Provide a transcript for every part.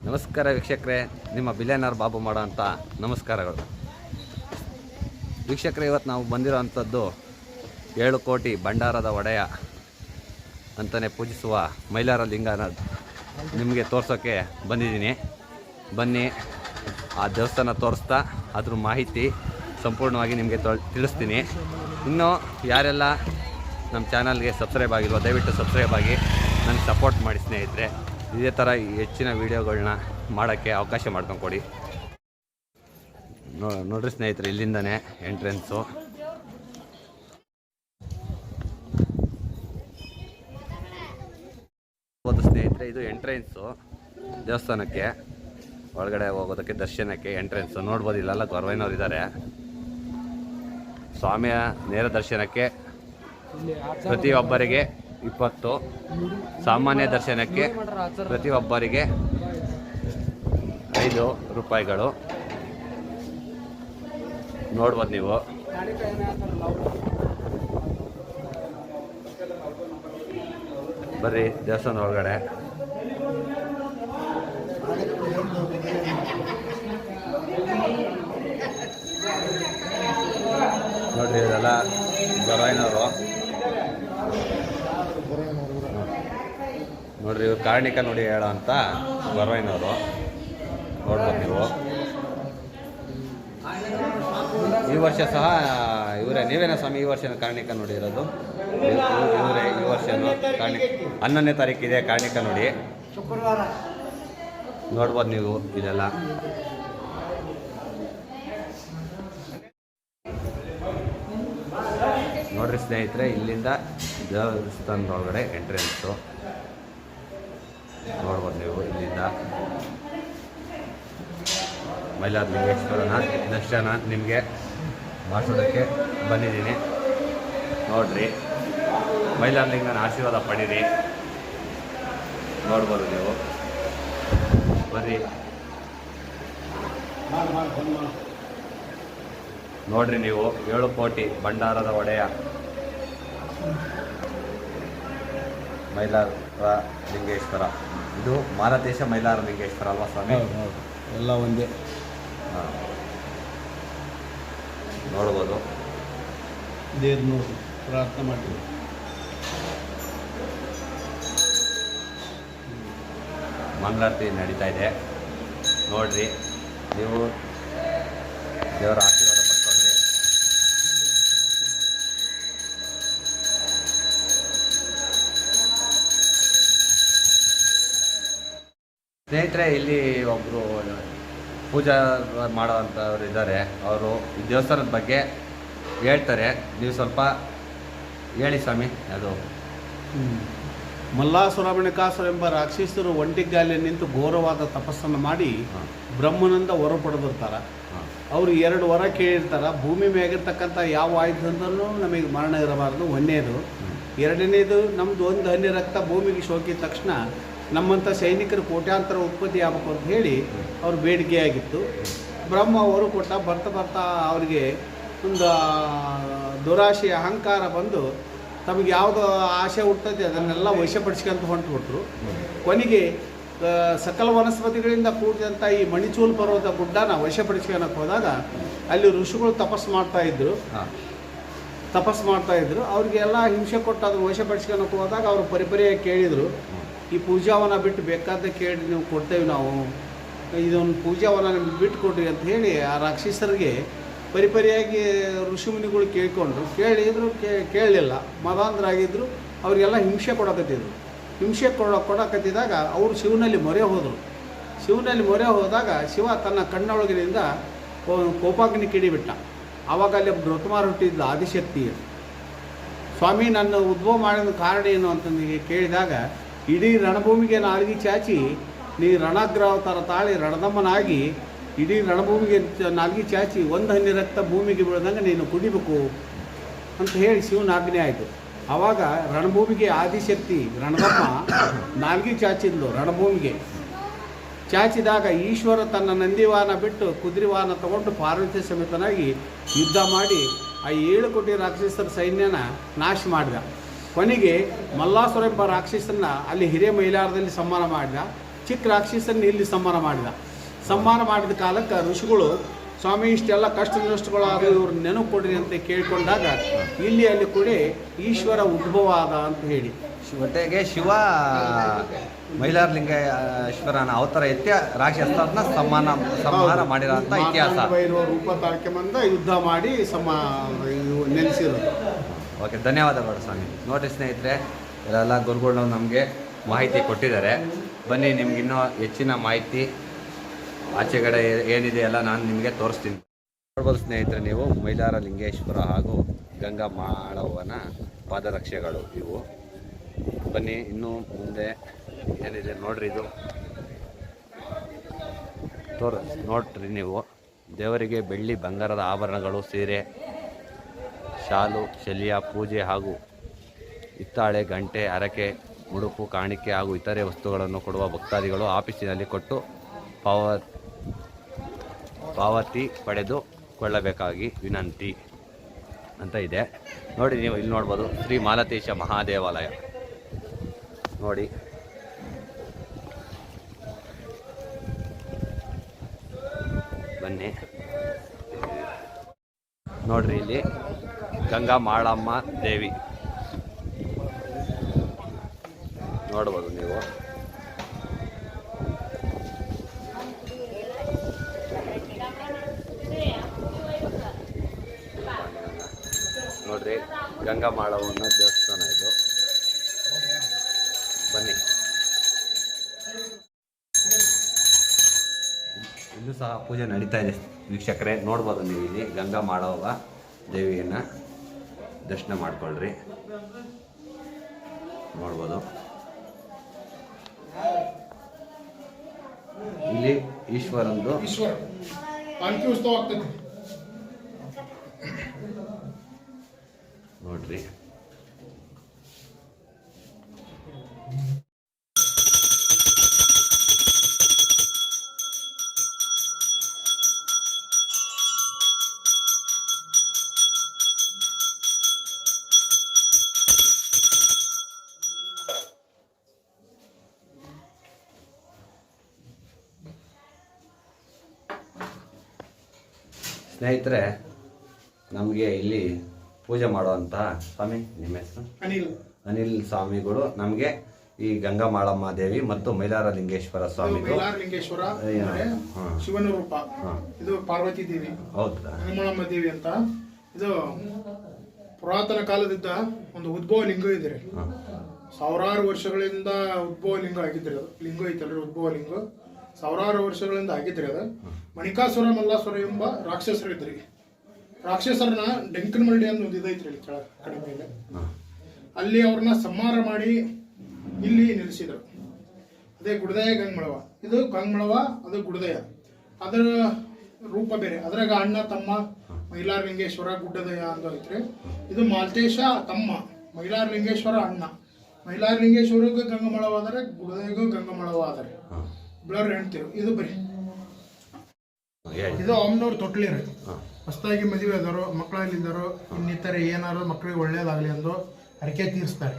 ನಮಸ್ಕಾರ ವೀಕ್ಷಕರೇ, ನಿಮ್ಮ ಬಿಲಿಯನರ್ ಬಾಬು ಮಾಡೋ ಅಂತ ನಮಸ್ಕಾರಗಳು. ವೀಕ್ಷಕರೇ, ಇವತ್ತು ನಾವು ಬಂದಿರೋ ಅಂಥದ್ದು ಏಳು ಕೋಟಿ ಭಂಡಾರದ ಒಡೆಯ ಅಂತಲೇ ಪೂಜಿಸುವ ಮೈಲಾರ ಲಿಂಗನ ನಿಮಗೆ ತೋರಿಸೋಕ್ಕೆ ಬಂದಿದ್ದೀನಿ. ಬನ್ನಿ, ಆ ದೇವಸ್ಥಾನ ತೋರಿಸ್ತಾ, ಅದ್ರ ಮಾಹಿತಿ ಸಂಪೂರ್ಣವಾಗಿ ನಿಮಗೆ ತಿಳಿಸ್ತೀನಿ. ಇನ್ನು ಯಾರೆಲ್ಲ ನಮ್ಮ ಚಾನಲ್ಗೆ ಸಬ್ಸ್ಕ್ರೈಬ್ ಆಗಿಲ್ವೋ, ದಯವಿಟ್ಟು ಸಬ್ಸ್ಕ್ರೈಬ್ ಆಗಿ. ನನಗೆ ಸಪೋರ್ಟ್ ಮಾಡಿ ಸ್ನೇಹಿತರೆ, ಇದೇ ಥರ ಹೆಚ್ಚಿನ ವೀಡಿಯೋಗಳನ್ನ ಮಾಡೋಕ್ಕೆ ಅವಕಾಶ ಮಾಡ್ಕೊಂಕೊಡಿ ನೋ, ನೋಡ್ರಿ ಸ್ನೇಹಿತರೆ, ಇಲ್ಲಿಂದನೇ ಎಂಟ್ರೆನ್ಸು ಹೌದು ಸ್ನೇಹಿತರೆ, ಇದು ಎಂಟ್ರೆನ್ಸು ದೇವಸ್ಥಾನಕ್ಕೆ, ಒಳಗಡೆ ಹೋಗೋದಕ್ಕೆ ದರ್ಶನಕ್ಕೆ ಎಂಟ್ರೆನ್ಸು ನೋಡ್ಬೋದು, ಇಲ್ಲೆಲ್ಲ ಗೊರವೈನವ್ರು ಇದ್ದಾರೆ ಸ್ವಾಮಿಯ ನೇರ ದರ್ಶನಕ್ಕೆ ಪ್ರತಿಯೊಬ್ಬರಿಗೆ ಇಪ್ಪತ್ತು. ಸಾಮಾನ್ಯ ದರ್ಶನಕ್ಕೆ ಪ್ರತಿಯೊಬ್ಬರಿಗೆ ಐದು ರೂಪಾಯಿಗಳು. ನೋಡ್ಬೋದು ನೀವು. ಬರ್ರಿ ದೇವಸ್ಥಾನ ಒಳಗಡೆ ನೋಡ್ರಿ ಇದೆಲ್ಲ ಗೊರವೈನವರು ನೋಡ್ರಿ ಇವ್ರು ಕಾರ್ಣಿಕ ನೋಡಿ ಹೇಳ ಅಂತ ಬರೋಯ್ನವರು ನೋಡ್ಬೋದು ನೀವು. ಈ ವರ್ಷ ಸಹ, ಇವರೇ, ನೀವೇನ ಸ್ವಾಮಿ, ಈ ವರ್ಷ ಕಾರ್ಣಿಕ ನೋಡಿ ಇರೋದು? ಇವರೇ, ಈ ವರ್ಷನೂ ಕಾರಣಿಕ, ಹನ್ನೊಂದನೇ ತಾರೀಕು ಕಾರ್ಣಿಕ ನೋಡಿ. ನೋಡ್ಬೋದು ನೀವು ಇದೆಲ್ಲ. ನೋಡ್ರಿ ಸ್ನೇಹಿತರೆ, ಇಲ್ಲಿಂದ ದೇವಸ್ಥಾನದ ಒಳಗಡೆ ಎಂಟ್ರೆನ್ಸು ನೋಡ್ಬೋದು ನೀವು ಇಲ್ಲಿಂದ. ಮೈಲಾರಲಿಂಗೇಶ್ವರನ ದರ್ಶನ ನಿಮಗೆ ಮಾಡಿಸೋದಕ್ಕೆ ಬಂದಿದ್ದೀನಿ. ನೋಡ್ರಿ. ಮೈಲಾರಲಿಂಗನ ಆಶೀರ್ವಾದ ಪಡೀರಿ. ನೋಡ್ಬೋದು ನೀವು. ಬರ್ರಿ. ನೋಡ್ರಿ ನೀವು, ಏಳು ಕೋಟಿ ಭಂಡಾರದ ಒಡೆಯ ಮೈಲಾರ ಲಿಂಗೇಶ್ವರ. ಇದು ಮಾರದೇಶ ಮೈಲಾರ ಲಿಂಗೇಶ್ವರ ಅಲ್ವಾ ಸ್ವಾಮಿ? ಎಲ್ಲ ಒಂದೇ. ನೋಡ್ಬೋದು. ದೇವ್ರು ನೋಡಿ ಪ್ರಾರ್ಥನೆ ಮಾಡಿ ಮಂಗಳಾರತಿ ನಡೀತಾ ಇದೆ. ನೋಡ್ರಿ ನೀವು ದೇವರ ಆಶೀರ್ವಾದ ಪಡ್ಕೊಂಡ್ರಿ ಸ್ನೇಹಿತರೆ ಇಲ್ಲಿ ಒಬ್ಬರು ಪೂಜಾ ಮಾಡೋವಂಥವ್ರು ಇದ್ದಾರೆ. ಅವರು ಈ ದೇವಸ್ಥಾನದ ಬಗ್ಗೆ ಹೇಳ್ತಾರೆ. ನೀವು ಸ್ವಲ್ಪ ಹೇಳಿ ಸ್ವಾಮಿ ಅದು. ಮಲ್ಲಾಸುರಮಣಿಕಾಸುರ ಎಂಬ ರಾಕ್ಷಸರು ಒಂಟಿಗಾಲಿ ನಿಂತು ಘೋರವಾದ ತಪಸ್ಸನ್ನು ಮಾಡಿ ಬ್ರಹ್ಮನಿಂದ ಹೊರ ಪಡೆದಿರ್ತಾರ. ಅವರು ಎರಡು ವರ ಕೇಳಿರ್ತಾರೆ. ಭೂಮಿ ಮೇಗಿರ್ತಕ್ಕಂಥ ಯಾವ ಆಯುಧದಿಂದಲೂ ನಮಗೆ ಮರಣ ಇರಬಾರ್ದು. ಒಂದೇದು ಎರಡನೇದು ನಮ್ದು ಒಂದು ಹನಿ ರಕ್ತ ಭೂಮಿಗೆ ಶೋಕಿದ ತಕ್ಷಣ ನಮ್ಮಂಥ ಸೈನಿಕರು ಕೋಟ್ಯಾಂತರ ಉತ್ಪತ್ತಿ ಆಗಬೇಕು ಅಂತ ಹೇಳಿ ಅವ್ರ ಬೇಡಿಕೆಯಾಗಿತ್ತು. ಬ್ರಹ್ಮ ಅವರು ಕೊಟ್ಟ ಬರ್ತಾ ಬರ್ತಾ ಅವರಿಗೆ ಒಂದು ದುರಾಶೆಯ ಅಹಂಕಾರ ಬಂದು ತಮಗೆ ಯಾವುದು ಆಸೆ ಹುಟ್ಟೈತೆ ಅದನ್ನೆಲ್ಲ ವಶಪಡಿಸ್ಕೊಂತ ಹೊಂಟುಬಿಟ್ರು. ಕೊನೆಗೆ ಸಕಲ ವನಸ್ಪತಿಗಳಿಂದ ಕೂಡಿದಂಥ ಈ ಮಣಿಚೂಲ್ ಪರ್ವತ ಗುಡ್ಡನ ವಶಪಡಿಸ್ಕೊಳಕ್ಕೆ ಹೋದಾಗ ಅಲ್ಲಿ ಋಷಿಗಳು ತಪಸ್ಸು ಮಾಡ್ತಾಯಿದ್ರು ತಪಸ್ಸು ಮಾಡ್ತಾಯಿದ್ರು ಅವ್ರಿಗೆಲ್ಲ ಹಿಂಸೆ ಕೊಟ್ಟು ಅದನ್ನು ವಶಪಡಿಸ್ಕೊಳಕ್ಕೆ ಹೋದಾಗ ಅವರು ಪರಿಪರಿಯಾಗಿ ಕೇಳಿದರು. ಈ ಪೂಜಾವನ ಬಿಟ್ಟು ಬೇಕಾದ ಕೇಳಿ ನೀವು ಕೊಡ್ತೇವೆ ನಾವು. ಇದೊಂದು ಪೂಜಾವನ ನಿಮ್ಗೆ ಬಿಟ್ಟು ಕೊಡ್ರಿ ಅಂತ ಹೇಳಿ ಆ ರಾಕ್ಷಸರಿಗೆ ಪರಿಪರಿಯಾಗಿ ಋಷಿಮುನಿಗಳು ಕೇಳ್ಕೊಂಡ್ರು. ಕೇಳಿದ್ರು ಕೇಳಲಿಲ್ಲ. ಮದಾಂಧರಾಗಿದ್ದರು ಅವರಿಗೆಲ್ಲ ಹಿಂಸೆ ಕೊಡಕತ್ತಿದ್ರು. ಹಿಂಸೆ ಕೊಡ, ಕೊಡಕತ್ತಿದಾಗ ಅವರು ಶಿವನಲ್ಲಿ ಮೊರೆ ಹೋದರು. ಶಿವನಲ್ಲಿ ಮೊರೆ ಹೋದಾಗ ಶಿವ ತನ್ನ ಕಣ್ಣೊಳಗಿನಿಂದ ಕೋಪಾಗ್ನಿ ಕಿಡಿಬಿಟ್ಟ. ಆವಾಗ ಅಲ್ಲಿ ಋತುಮಾರ್ ಹುಟ್ಟಿದ್ದ ಆದಿಶಕ್ತಿ ಸ್ವಾಮಿ, ನನ್ನ ಉದ್ಭವ ಮಾಡಿದ ಕಾರಣ ಏನು ಅಂತಂದು ಕೇಳಿದಾಗ ಇಡೀ ರಣಭೂಮಿಗೆ ನಾಲ್ಗಿ ಚಾಚಿ, ನೀ ರಣಗ್ರಹತರ ತಾಳಿ ರಣದಮ್ಮನಾಗಿ ಇಡೀ ರಣಭೂಮಿಗೆ ನಾಲ್ಗಿ ಚಾಚಿ ಒಂದು ಹನಿ ರಕ್ತ ಭೂಮಿಗೆ ಬೀಳ್ದಂಗೆ ನೀನು ಕುಡಿಬೇಕು ಅಂತ ಹೇಳಿ ಶಿವನ ಆಜ್ಞೆ ಆಯಿತು. ಆವಾಗ ರಣಭೂಮಿಗೆ ಆದಿಶಕ್ತಿ ರಣದಮ್ಮ ನಾಲ್ಗಿ ಚಾಚಿದ್ಲು ರಣಭೂಮಿಗೆ. ಚಾಚಿದಾಗ ಈಶ್ವರ ತನ್ನ ನಂದಿವಾನ ಬಿಟ್ಟು ಕುದುರೆವಾನ ತಗೊಂಡು ಪಾರ್ವತಿ ಸಮೇತನಾಗಿ ಯುದ್ಧ ಮಾಡಿ ಆ ಏಳು ಕೋಟಿ ರಾಕ್ಷಸರ ಸೈನ್ಯನ ನಾಶ ಮಾಡಿದ. ಕೊನೆಗೆ ಮಲ್ಲಾಸುರ ಎಂಬ ರಾಕ್ಷಸನ್ನ ಅಲ್ಲಿ ಹಿರೇ ಮೈಲಾರದಲ್ಲಿ ಸಮ್ಮಾನ ಮಾಡಿದ. ಚಿಕ್ಕ ರಾಕ್ಷಸನ್ನ ಇಲ್ಲಿ ಸಮ್ಮಾನ ಮಾಡಿದ. ಸಮ್ಮಾನ ಮಾಡಿದ ಕಾಲಕ್ಕೆ ಋಷಿಗಳು ಸ್ವಾಮಿ ಇಷ್ಟೆಲ್ಲ ಕಷ್ಟ ನಷ್ಟಗಳಾದ ಇವ್ರು ನೆನಪು ಕೊಡ್ರಿ ಅಂತ ಕೇಳಿಕೊಂಡಾಗ ಇಲ್ಲಿ ಅಲ್ಲಿ ಕೂಡ ಈಶ್ವರ ಉದ್ಭವ ಆದ ಅಂತ ಹೇಳಿ. ಜೊತೆಗೆ ಶಿವ ಮೈಲಾರಲಿಂಗೇಶ್ವರನ ಅವತಾರ ಎತ್ತಿ ರಾಕ್ಷಸನ ಸಮ್ಮಾನ ಸಂಹಾರ ಮಾಡಿರೋ ಇತಿಹಾಸ. ರೂಪ ರೂಪ ಬಂದ ಯುದ್ಧ ಮಾಡಿ ಸಮ ನೆಲೆಸಿರೋದು. ಓಕೆ, ಧನ್ಯವಾದಗಳು ಸ್ವಾಮಿ. ನೋಡಿ ಸ್ನೇಹಿತರೆ, ಇಲ್ಲೆಲ್ಲ ಗುರುಗಳು ನಮಗೆ ಮಾಹಿತಿ ಕೊಟ್ಟಿದ್ದಾರೆ. ಬನ್ನಿ, ನಿಮ್ಗೆ ಇನ್ನೂ ಹೆಚ್ಚಿನ ಮಾಹಿತಿ ಆಚೆಗಡೆ ಏನಿದೆ ಎಲ್ಲ ನಾನು ನಿಮಗೆ ತೋರಿಸ್ತೀನಿ. ನೋಡ್ಬೋದು ಸ್ನೇಹಿತರೆ, ನೀವು ಮೈಲಾರ ಲಿಂಗೇಶ್ವರ ಹಾಗೂ ಗಂಗಾ ಮಾಳವನ ಪಾದರಕ್ಷೆಗಳು ಇವು. ಬನ್ನಿ, ಇನ್ನೂ ಮುಂದೆ ಏನಿದೆ ನೋಡ್ರಿ ಇದು. ತೋರ್ ನೋಡ್ರಿ ನೀವು. ದೇವರಿಗೆ ಬೆಳ್ಳಿ ಬಂಗಾರದ ಆಭರಣಗಳು, ಸೀರೆ ಶಾಲು, ಶಲ್ಯ ಪೂಜೆ ಹಾಗೂ ಹಿತ್ತಾಳೆ, ಗಂಟೆ ಹರಕೆ ಉಡುಪು ಕಾಣಿಕೆ ಹಾಗೂ ಇತರೆ ವಸ್ತುಗಳನ್ನು ಕೊಡುವ ಭಕ್ತಾದಿಗಳು ಆಫೀಸಿನಲ್ಲಿ ಕೊಟ್ಟು ಪಾವ ಪಾವತಿ ಪಡೆದುಕೊಳ್ಳಬೇಕಾಗಿ ವಿನಂತಿ ಅಂತ ಇದೆ. ನೋಡಿ ನೀವು ಇಲ್ಲಿ ನೋಡ್ಬೋದು ಶ್ರೀ ಮಾಲತೇಶ ಮಹಾದೇವಾಲಯ. ನೋಡಿ. ಬನ್ನಿ. ನೋಡ್ರಿ ಇಲ್ಲಿ. ಗಂಗಾ ಮಾಳಮ್ಮ ದೇವಿ. ನೋಡ್ಬೋದು ನೀವು. ನೋಡ್ರಿ, ಗಂಗಾ ಮಾಳವನ್ನ ದೇವಸ್ಥಾನ ಇದು. ಬನ್ನಿ. ಇಲ್ಲೂ ಸಹ ಪೂಜೆ ನಡೀತಾ ಇದೆ ವೀಕ್ಷಕರೇ. ನೋಡ್ಬೋದು ನೀವು ಇಲ್ಲಿ ಗಂಗಾ ಮಾಡವ ದೇವಿಯನ್ನು. ದರ್ಶನ ಮಾಡ್ಕೊಳ್ರಿ. ನೋಡ್ಬೋದು. ಇಲ್ಲಿ ಈಶ್ವರಂದು ನೋಡ್ರಿ. ಸ್ನೇಹಿತರೆ ನಮಗೆ ಇಲ್ಲಿ ಪೂಜೆ ಮಾಡುವಂಥ ಸ್ವಾಮಿ ನಿಮ್ಮ ಹೆಸರು? ಅನಿಲ್. ಅನಿಲ್ ಸ್ವಾಮಿಗಳು. ನಮಗೆ ಈ ಗಂಗಾ ಮಾಳಮ್ಮ ದೇವಿ ಮತ್ತು ಮೈಲಾರ ಲಿಂಗೇಶ್ವರ ಸ್ವಾಮಿ ಲಿಂಗೇಶ್ವರ ಶಿವನ ರೂಪ ಇದು ಪಾರ್ವತಿ ದೇವಿ. ಹೌದಾ? ಹನುಮಳಮ್ಮ ದೇವಿ ಅಂತ. ಇದು ಪುರಾತನ ಕಾಲದಿಂದ ಒಂದು ಉದ್ಭವ ಲಿಂಗ ಇದೆ ಸಾವಿರಾರು ವರ್ಷಗಳಿಂದ ಉದ್ಭವ ಲಿಂಗ ಆಗಿದ್ರಿ ಅದು. ಲಿಂಗ ಐತಲ್ರಿ ಉದ್ಭವ ಲಿಂಗ. ಸಾವಿರಾರು ವರ್ಷಗಳಿಂದ ಆಗಿದ್ರಿ ಅದು. ಮಣಿಕಾಸುರ ಮಲ್ಲಾಸುರ ಎಂಬ ರಾಕ್ಷಸರು ಇದ್ರಿ ರಾಕ್ಷಸರನ್ನ ಡೆಂಕನಮಳ್ಳಿ ಅನ್ನೋ ಒಂದು ಇದೈತ್ರಿ ಇಲ್ಲಿ ಕೆಳ ಕಡೆ ಮೇಲೆ. ಅಲ್ಲಿ ಅವ್ರನ್ನ ಸಂಹಾರ ಮಾಡಿ ಇಲ್ಲಿ ನಿಲ್ಲಿಸಿದರು ಅದೇ ಗುಡದಯ ಗಂಗಮಳವ. ಇದು ಗಂಗಮಳವ ಅದು ಗುಡದಯ. ಅದರ ರೂಪ ಬೇರೆ. ಅದ್ರಾಗ ಅಣ್ಣ ತಮ್ಮ ಮೈಲಾರಲಿಂಗೇಶ್ವರ ಗುಡ್ಡದಯ ಅಂತ ಐತ್ರಿ. ಇದು ಮಾಲ್ತೇಶ ತಮ್ಮ. ಮೈಲಾರಲಿಂಗೇಶ್ವರ ಅಣ್ಣ. ಮೈಲಾರಲಿಂಗೇಶ್ವರಗೂ ಗಂಗಮಳವ ಆದರೆ ಗುಡದಯಗೂ ಗಂಗಮಳವಾದರೆ. ಬ್ಲರ್ ಹೆಣ್ತಿರು ಇದು ಬರೀ ಇದು ಅಮ್ಮನವ್ರ ತೊಟ್ಲಿ ರೀ. ಹೊಸ್ತಾಗಿ ಹೊಸದಾಗಿ ಮದುವೆ ಆದವರು ಮಕ್ಕಳಲ್ಲಿದ್ದರು ಇನ್ನಿತರೆ ಏನಾದ್ರು ಮಕ್ಕಳಿಗೆ ಒಳ್ಳೇದಾಗಲಿ ಎಂದು ಹರಕೆ ತೀರಿಸ್ತಾರೆ.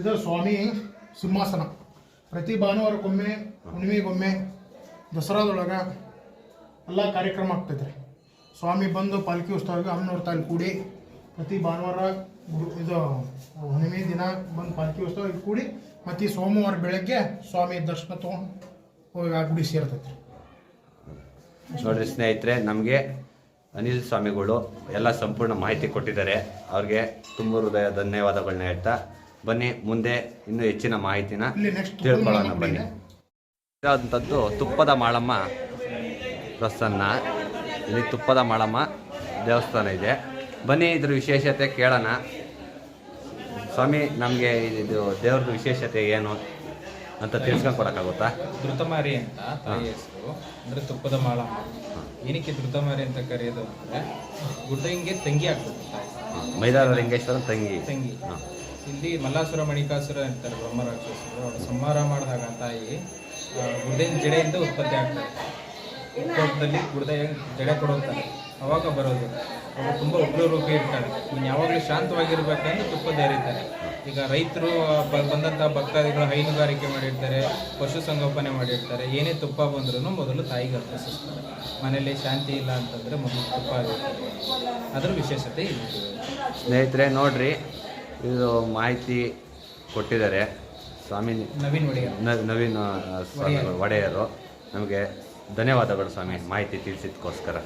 ಇದು ಸ್ವಾಮಿ ಸಿಂಹಾಸನ. ಪ್ರತಿ ಭಾನುವಾರಕ್ಕೊಮ್ಮೆ ಹುಣ್ಣಿಮೆಗೊಮ್ಮೆ ದಸರಾದೊಳಗೆ ಎಲ್ಲ ಕಾರ್ಯಕ್ರಮ ಆಗ್ತೈತೆ ಸ್ವಾಮಿ ಬಂದು ಪಾಲ್ಕಿ ಉತ್ಸವ ಅಮ್ಮನವ್ರ ತಾಯಿ ಕೂಡಿ ಪ್ರತಿ ಭಾನುವಾರ ಇದು ಹುಣ್ಣಿಮೆ ದಿನ ಬಂದು ಪಾಲ್ಕಿ ಉತ್ಸವ ಕೂಡಿ ಮತ್ತು ಈ ಸೋಮವಾರ ಬೆಳಗ್ಗೆ ಸ್ವಾಮಿ ದರ್ಶನ ತೊಗೊಂಡು ಹೋಗಿ ಆ ಗುಡಿ ಸೇರ್ತೈತೆ ನೋಡ್ರಿ ಸ್ನೇಹಿತರೆ ನಮಗೆ ಅನಿಲ್ ಸ್ವಾಮಿಗಳು ಎಲ್ಲ ಸಂಪೂರ್ಣ ಮಾಹಿತಿ ಕೊಟ್ಟಿದ್ದಾರೆ. ಅವ್ರಿಗೆ ತುಂಬ ಹೃದಯ ಧನ್ಯವಾದಗಳನ್ನ ಹೇಳ್ತಾ ಬನ್ನಿ ಮುಂದೆ ಇನ್ನೂ ಹೆಚ್ಚಿನ ಮಾಹಿತಿನ ತಿಳ್ಕೊಳ್ಳೋಣ ಬನ್ನಿ. ಇದಾದಂಥದ್ದು ತುಪ್ಪದ ಮಾಳಮ್ಮ ಪ್ರಸನ್ನ. ಇಲ್ಲಿ ತುಪ್ಪದ ಮಾಳಮ್ಮ ದೇವಸ್ಥಾನ ಇದೆ. ಬನ್ನಿ ಇದ್ರ ವಿಶೇಷತೆ ಕೇಳೋಣ. ಸ್ವಾಮಿ ನಮಗೆ ಇದು ದೇವ್ರದ್ದು ವಿಶೇಷತೆ ಏನು? ಅಂತ ತಿಳ್ಸ್ಕೊಂಡು ಕೊಡೋಕ್ಕಾಗುತ್ತಾ ಧೃತಮಾರಿ ಅಂತ ತಾಯಿ ಹೆಸರು ಅಂದ್ರೆ ತುಪ್ಪದ ಮಾಳ ಏನಕ್ಕೆ ಧೃತಮಾರಿ ಅಂತ ಕರೆಯೋದು ಅಂದ್ರೆ ಗುಡ್ಡಂಗೆ ತಂಗಿ ಆಗ್ತದೆ ಮೈದಾರ ಲಿಂಗೇಶ್ವರ ತಂಗಿ. ತಂಗಿ. ಇಲ್ಲಿ ಮಲ್ಲಾಸುರ ಮಣಿಕಾಸುರ ಅಂತಾರೆ ಬ್ರಹ್ಮರಾಕ್ಷಸರು. ಅವ್ರು ಸಂಹಾರ ಮಾಡಿದಾಗ ತಾಯಿ ಗುಡ್ಡೆಯ ಜಡೆಯಿಂದ ಉತ್ಪತ್ತಿ ಆಗ್ತಾರೆ ಗುಡ್ಡ ಜಡೆ ಕೊಡುತ್ತಾರೆ ಅವಾಗ ಬರೋದು. ಅವರು ತುಂಬ ಉಗ್ರರೂಪಿ ಇರ್ತಾರೆ. ಇನ್ನು ಯಾವಾಗಲೂ ಶಾಂತವಾಗಿರ್ಬೇಕಂದ್ರೆ ತುಪ್ಪ ಏರಿತಾರೆ ಈಗ ರೈತರು ಬಂದಂಥ ಭಕ್ತಾದಿಗಳು ಹೈನುಗಾರಿಕೆ ಮಾಡಿರ್ತಾರೆ ಪಶುಸಂಗೋಪನೆ ಮಾಡಿರ್ತಾರೆ ಏನೇ ತುಪ್ಪ ಬಂದ್ರೂ ಮೊದಲು ತಾಯಿಗೆ ಅರ್ಪಿಸ್ತಾರೆ. ಮನೆಯಲ್ಲಿ ಶಾಂತಿ ಇಲ್ಲ ಅಂತಂದರೆ ಮೊದಲು ತುಪ್ಪ ಆಗುತ್ತೆ ಅದ್ರ ವಿಶೇಷತೆ ಇದೆ. ಸ್ನೇಹಿತರೆ ನೋಡ್ರಿ ಇದು ಮಾಹಿತಿ ಕೊಟ್ಟಿದ್ದಾರೆ ಸ್ವಾಮಿ ನವೀನ್ ಒಡೆಯರ್. ನವೀನ್ ಒಡೆಯರು. ನಮಗೆ ಧನ್ಯವಾದಗಳು ಸ್ವಾಮಿ ಮಾಹಿತಿ ತಿಳಿಸಿದ್ದಕ್ಕೋಸ್ಕರ.